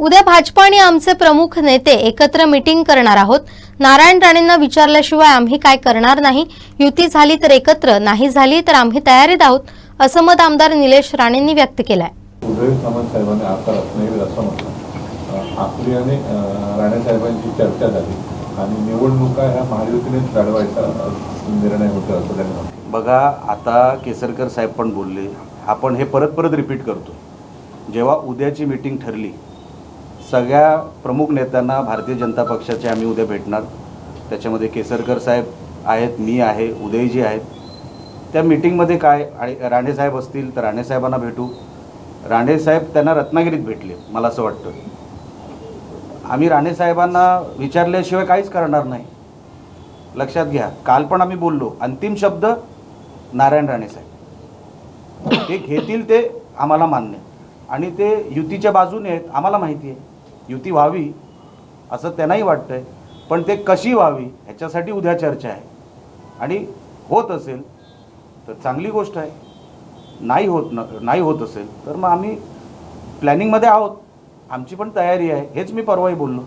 उद्या भाजपा आणि आमचे प्रमुख नेते एकत्र मिटिंग करणार आहोत. नारायण राणेंना विचारल्याशिवाय आम्ही काय करणार नाही. युती झाली तर एकत्र नाही झाली तर आम्ही तयारीत आहोत असं मत आमदार निलेश राणेंनी व्यक्त केलं आहे उदय सामंत साहेबांनी आता रत्नागिरीत असं म्हटलं. अं, आपली आणि अं, राणे साहेबांची चर्चा झाली. आणि निवडणुका ह्या महायुतीनेच लढवायचा अं, निर्णय होता असं त्यांनी म्हटलं. बघा आता केसरकर साहेब पण बोलले. आपण हे परत परत रिपीट करतो. जेव्हा उद्याची मीटिंग ठरली सगळ्या प्रमुख नेत्यांना भारतीय जनता पक्षाचे आम्ही उद्या भेटणार. त्याच्यामध्ये केसरकर साहेब आहेत मी आहे उदयजी आहेत. त्या मीटिंगमध्ये काय आणि राणेसाहेब असतील तर राणेसाहेबांना भेटू. राणेसाहेब त्यांना रत्नागिरीत भेटले मला असं वाटतं. आम्ही राणेसाहेबांना विचारल्याशिवाय काहीच करणार नाही. लक्षात घ्या काल पण आम्ही बोललो अंतिम शब्द नारायण राणेसाहेब ते घेतील ते आम्हाला मान्य. आणि ते युतीच्या बाजूने आहेत आम्हाला माहिती आहे. युती व्हावी असं त्यांनाही वाटतं आहे पण ते कशी व्हावी ह्याच्यासाठी उद्या चर्चा आहे. आणि होत असेल तर चांगली गोष्ट आहे. नाही होत न नाही होत असेल तर मग आम्ही प्लॅनिंगमध्ये आहोत. आमची पण तयारी आहे. हेच मी परवाही बोललो.